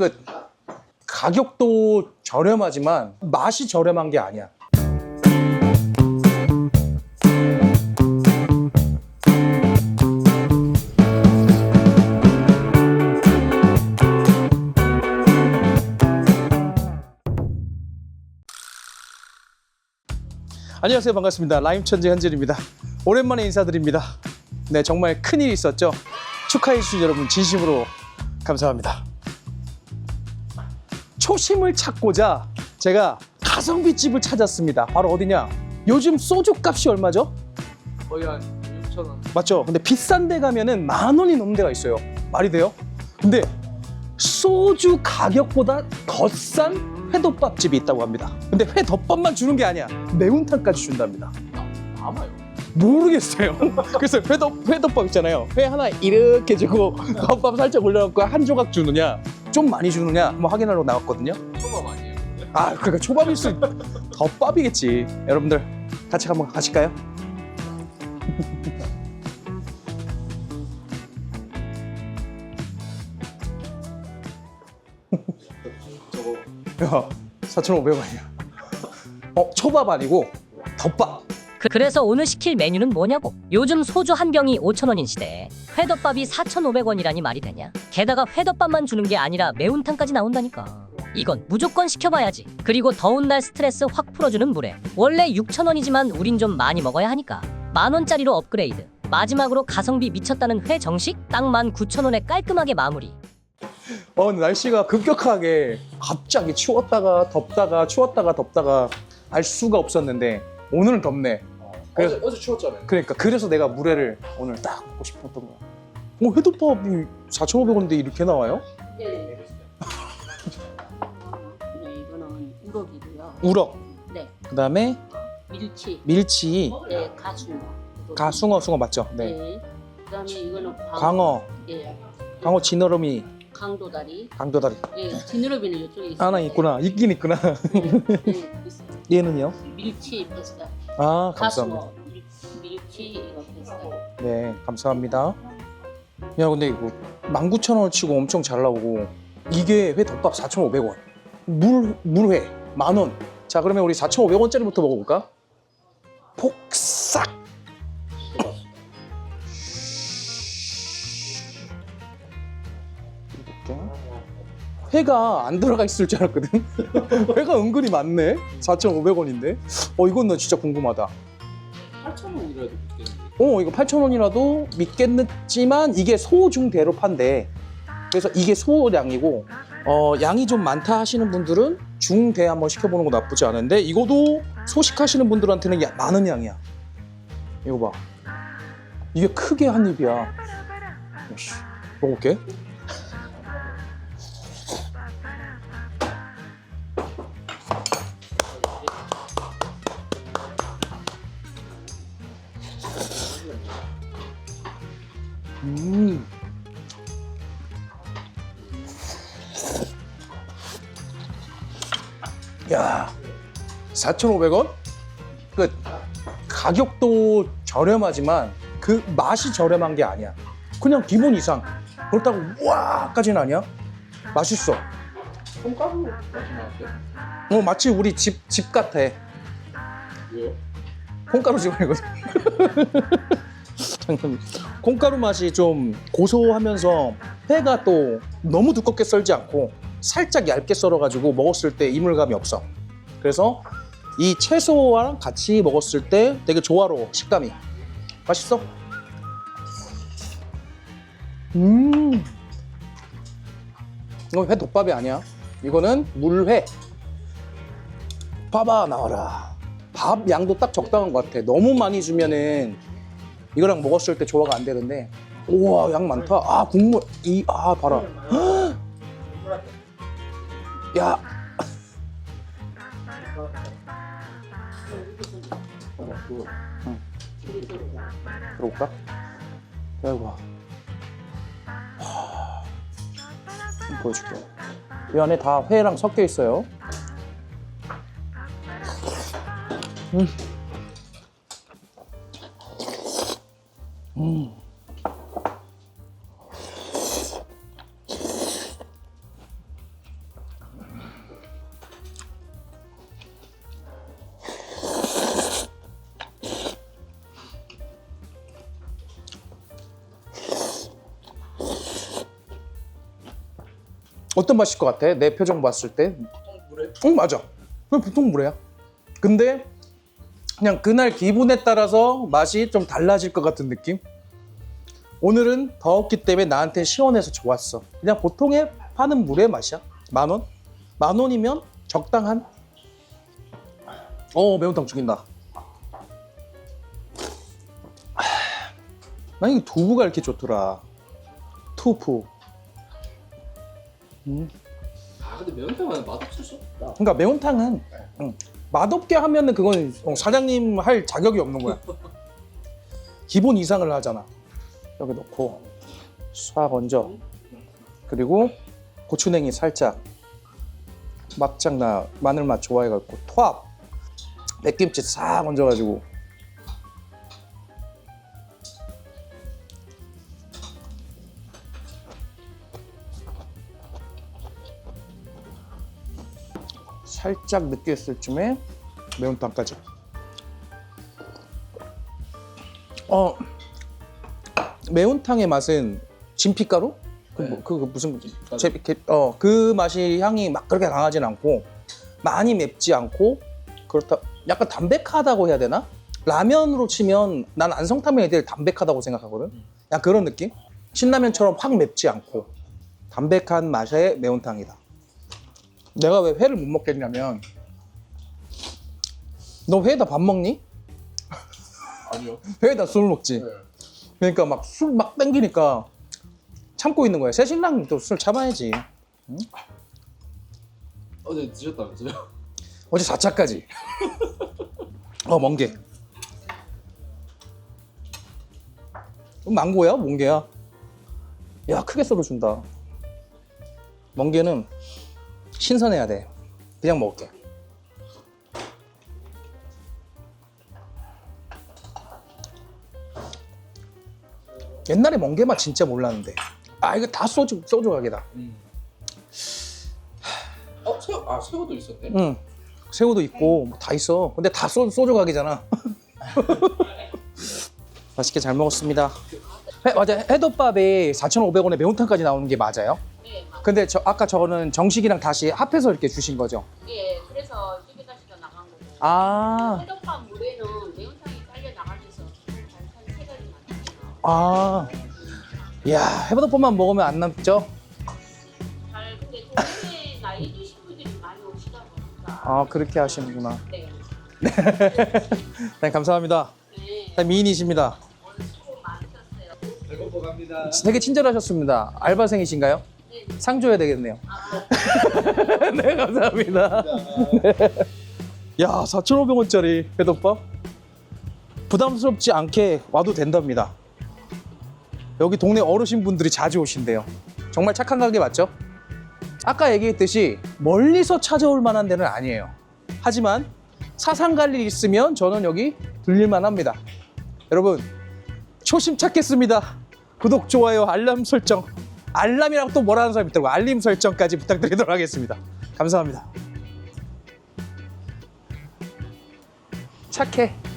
끝. 가격도 저렴하지만 맛이 저렴한 게 아니야. 안녕하세요. 반갑습니다. 라임 천재 현진입니다. 오랜만에 인사드립니다. 네 정말 큰일이 있었죠. 축하해 주신 여러분 진심으로 감사합니다 초심을 찾고자 제가 가성비 집을 찾았습니다 바로 어디냐 요즘 소주 값이 얼마죠? 거의 한 6천 원. 맞죠? 근데 비싼 데 가면은 만 원이 넘는 데가 있어요 말이 돼요? 근데 소주 가격보다 더 싼 회덮밥집이 있다고 합니다 근데 회덮밥만 주는 게 아니야 매운탕까지 준답니다 남아요. 모르겠어요. 그래서 회덮, 회덮밥 있잖아요. 회 하나 이렇게 주고 덮밥 살짝 올려갖고 한 조각 주느냐, 좀 많이 주느냐 한번 확인하러 나왔거든요. 초밥 아니에요? 아, 그러니까 초밥일 수, 덮밥이겠지. 여러분들 같이 한번 가실까요? 저거 야, 4,500원이야. 어, 초밥 아니고 덮밥. 그- 그래서 오늘 시킬 메뉴는 뭐냐고. 요즘 소주 한 병이 5천원인 시대에 회덮밥이 4,500원이라니 말이 되냐. 게다가 회덮밥만 주는 게 아니라 매운탕까지 나온다니까. 이건 무조건 시켜봐야지. 그리고 더운 날 스트레스 확 풀어주는 물회. 원래 6천원이지만 우린 좀 많이 먹어야 하니까. 만원짜리로 업그레이드. 마지막으로 가성비 미쳤다는 회 정식 딱 19,000원에 깔끔하게 마무리. 어, 날씨가 급격하게 갑자기 추웠다가 덥다가 추웠다가 덥다가 알 수가 없었는데 오늘은 덥네. 그래서- 어제, 어제 추웠잖아요. 그러니까 그래서 내가 물회를 오늘 딱 먹고 싶었던 거야. 어, 회덮밥이 4,500원인데 이렇게 나와요? 네. 네, 이거는 우럭이고요. 우럭. 네, 그다음에 밀치, 밀치, 네, 가숭어. 가 숭어 숭어 맞죠? 네. 네. 그다음에 이거는 광어. 광어, 예, 광어 지느러미, 강도다리. 강도다리. 예, 지느러미는 이쪽에 있어요. 하나 있구나. 있긴 있구나. 네, 네, 있어요. 얘는요? 밀치 페스타. 아, 감사합니다. 가숭어. 밀- 밀치 이거 페스타. 네, 감사합니다. 야, 근데 이거 19,000원 치고 엄청 잘 나오고 이게 회 덮밥 4,500원. 물 물회 만 원. 자, 그러면 우리 4,500원짜리부터 먹어 볼까? 폭 회가 안 들어가 있을 줄 알았거든. 회가 은근히 많네. 4,500원인데. 어, 이건 나 진짜 궁금하다. 8천 원이라도 믿겠는데. 어 이거 8,000원이라도 믿겠지만 이게 소중대로 판대 그래서 이게 소량이고 어 양이 좀 많다 하시는 분들은 중대 한번 시켜보는 거 나쁘지 않은데 이거도 소식하시는 분들한테는 야, 많은 양이야 이거 봐 이게 크게 한 입이야 씨, 먹을게 야, 4,500원? 끝. 가격도 저렴하지만 그 맛이 저렴한 게 아니야. 그냥 기본 이상. 그렇다고 와까지는 아니야. 맛있어. 콩가루 맛이 나왔어요? 어, 마치 우리 집, 집 같아. 왜요? 콩가루 집안이거든. 콩가루 맛이 좀 고소하면서 회가 또 너무 두껍게 썰지 않고 살짝 얇게 썰어가지고 먹었을 때 이물감이 없어. 그래서 이 채소랑 같이 먹었을 때 되게 조화로워 식감이. 맛있어? 음. 이거 회 덮밥이 아니야. 이거는 물회. 봐봐 나와라. 밥 양도 딱 적당한 것 같아. 너무 많이 주면은 이거랑 먹었을 때 조화가 안 되는데. 우와 양 많다. 아 국물 이 아 봐라. 헉! 야. 들어볼까? 아이고. 하... 보여줄게. 이 안에 다 회랑 섞여 있어요. 음. 음. 어떤 맛일 것 같아? 내 표정 봤을 때? 보통 물에 응 맞아. 그냥 보통 물회야. 근데 그냥 그날 기분에 따라서 맛이 좀 달라질 것 같은 느낌? 오늘은 더웠기 때문에 나한테 시원해서 좋았어. 그냥 보통의 파는 물회 맛이야. 만 원? 만 원이면 적당한? 어 매운탕 죽인다. 난이 두부가 이렇게 좋더라. 투 푸. 아 근데 매운탕은 맛없을 수 없다 그러니까 매운탕은 응, 맛없게 하면은 그건 어, 사장님 할 자격이 없는 거야. 기본 이상을 하잖아. 여기 넣고 싹 얹어. 그리고 고추냉이 살짝. 막장 나 마늘 맛 좋아해갖고 토합. 맥김치 싹 얹어가지고. 살짝 느꼈을 쯤에 매운탕까지. 어 매운탕의 맛은 진피가루? 그, 뭐, 네. 그, 그 무슨 제, 어그 맛이 향이 막 그렇게 강하진 않고 많이 맵지 않고 그렇다 약간 담백하다고 해야 되나? 라면으로 치면 난 안성탕면이 되게 담백하다고 생각하거든. 약간 그런 느낌? 신라면처럼 확 맵지 않고 담백한 맛의 매운탕이다. 내가 왜 회를 못 먹겠냐면 너 회에다 밥 먹니? 아니요 회에다 술 먹지. 네. 그러니까 막 술 막 땡기니까 참고 있는 거야. 새 신랑 또술 참아야지. 어제 드셨다면서요? 어제 4차까지. 어 멍게. 망고야? 멍게야? 야 크게 썰어준다. 멍게는 신선해야 돼. 그냥 먹을게. 옛날에 멍게 맛 진짜 몰랐는데. 아 이거 다 소주 소주 가게다. 음. 어 새우 아 새우도 있었네 응. 새우도 있고 뭐 다 있어. 근데 다 소, 소주 가게잖아. 맛있게 잘 먹었습니다. 회, 맞아. 해덮밥에 4,500원에 매운탕까지 나오는 게 맞아요? 근데 저 아까 저거는 정식이랑 다시 합해서 이렇게 주신 거죠? 예, 그래서 찌개다시가 나간 거고. 아, 해덮밥 물에는 매운탕이 딸려 나가면서 반찬 세 가지 많잖아요. 아. 야, 해덮밥만 먹으면 안 남죠? 잘 근데 동네 나이 드신 분들이 많이 오시다 보니까. 아, 그렇게 하시는구나. 네. 네, 감사합니다. 네. 네, 미인이십니다. 오늘 수고 많으셨어요. 배고파 갑니다 되게 친절하셨습니다. 알바생이신가요? 네. 상 줘야 되겠네요. 아, 네, 감사합니다. 네. 야, 4,500원짜리 회덮밥? 부담스럽지 않게 와도 된답니다. 여기 동네 어르신 분들이 자주 오신대요. 정말 착한 가게 맞죠? 아까 얘기했듯이 멀리서 찾아올 만한 데는 아니에요. 하지만 사상 갈 일 있으면 저는 여기 들릴만 합니다. 여러분, 초심 찾겠습니다. 구독, 좋아요, 알람 설정. 알람이라고 또 뭐라는 사람이 있더라고. 알림 설정까지 부탁드리도록 하겠습니다. 감사합니다. 착해.